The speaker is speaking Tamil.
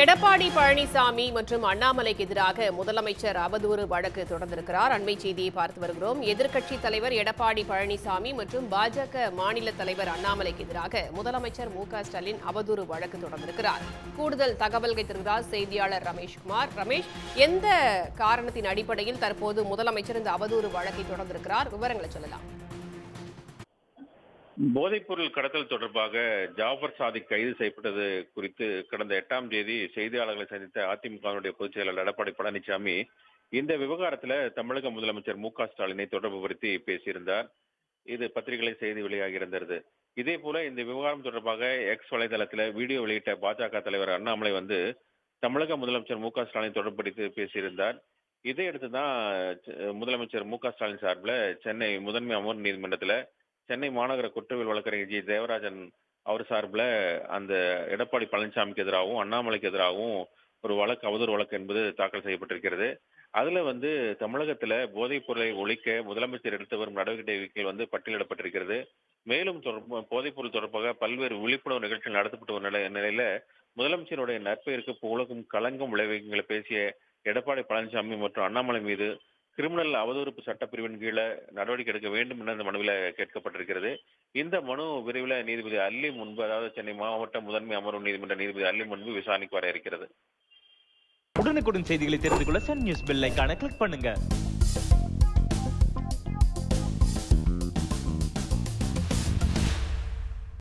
எடப்பாடி பழனிசாமி மற்றும் அண்ணாமலைக்கு எதிராக முதலமைச்சர் அவதூறு வழக்கு தொடர்ந்திருக்கிறார். அண்மை செய்தியை பார்த்து வருகிறோம். எதிர்க்கட்சித் தலைவர் எடப்பாடி பழனிசாமி மற்றும் பாஜக மாநில தலைவர் அண்ணாமலைக்கு எதிராக முதலமைச்சர் மு க ஸ்டாலின் அவதூறு வழக்கு தொடர்ந்திருக்கிறார். கூடுதல் தகவல்களை தருகிறார் செய்தியாளர் ரமேஷ்குமார் ரமேஷ் எந்த காரணத்தின் அடிப்படையில் தற்போது முதலமைச்சர் இந்த அவதூறு வழக்கை தொடர்ந்திருக்கிறார்? விவரங்களை சொல்லலாம். போதைப்பொருள் கடத்தல் தொடர்பாக ஜாஃபர் சாதிக் கைது செய்யப்பட்டது குறித்து கடந்த எட்டாம் தேதி செய்தியாளர்களை சந்தித்த அதிமுகவினுடைய பொதுச் செயலாளர் எடப்பாடி பழனிசாமி இந்த விவகாரத்துல தமிழக முதலமைச்சர் மு க ஸ்டாலினை தொடர்புபடுத்தி பேசியிருந்தார். இது பத்திரிகை செய்தி வெளியாகியிருந்தது இதே போல இந்த விவகாரம் தொடர்பாக எக்ஸ் வலைதளத்துல வீடியோ வெளியிட்ட பாஜக தலைவர் அண்ணாமலை வந்து தமிழக முதலமைச்சர் மு க ஸ்டாலினை தொடர்புபடுத்தி பேசியிருந்தார். இதையடுத்து தான் முதலமைச்சர் மு க ஸ்டாலின் சார்பில் சென்னை முதன்மை அமர் நீதிமன்றத்துல சென்னை மாநகர குற்றவியல் வழக்கறிஞர் ஜி. தேவராஜன் அவர் சார்பில் அந்த எடப்பாடி பழனிசாமிக்கு எதிராகவும் அண்ணாமலைக்கு எதிராகவும் ஒரு வழக்கு அவதூறு வழக்கு என்பது தாக்கல் செய்யப்பட்டிருக்கிறது. அதுல வந்து தமிழகத்துல போதைப் பொருளை ஒழிக்க முதலமைச்சர் எடுத்து வரும் நடவடிக்கைகள் வந்து பட்டியலிடப்பட்டிருக்கிறது. மேலும் போதைப் பொருள் தொடர்பாக பல்வேறு விழிப்புணர்வு நிகழ்ச்சிகள் நடத்தப்பட்டு வரும் நிலை நிலையில முதலமைச்சருடைய நற்பெயருக்கு புகழுக்கும் களங்கம் விளைவிக்கங்களை பேசிய எடப்பாடி பழனிசாமி மற்றும் அண்ணாமலை மீது கிரிமினல் அவதூறுப்பு சட்டப்பிரிவின் கீழே நடவடிக்கை எடுக்க வேண்டும் என இந்த மனுவில் கேட்கப்பட்டிருக்கிறது. இந்த மனு விரைவில் நீதிபதி அல்லி முன்பு அதாவது சென்னை மாவட்ட முதன்மை அமர்வு நீதிமன்ற நீதிபதி அல்லி முன்பு விசாரணைக்கு வர இருக்கிறது. உடனுக்குடன் செய்திகளை தெரிந்து கொள்ள சன் நியூஸ் பெல் ஐக்கான கிளிக் பண்ணுங்க.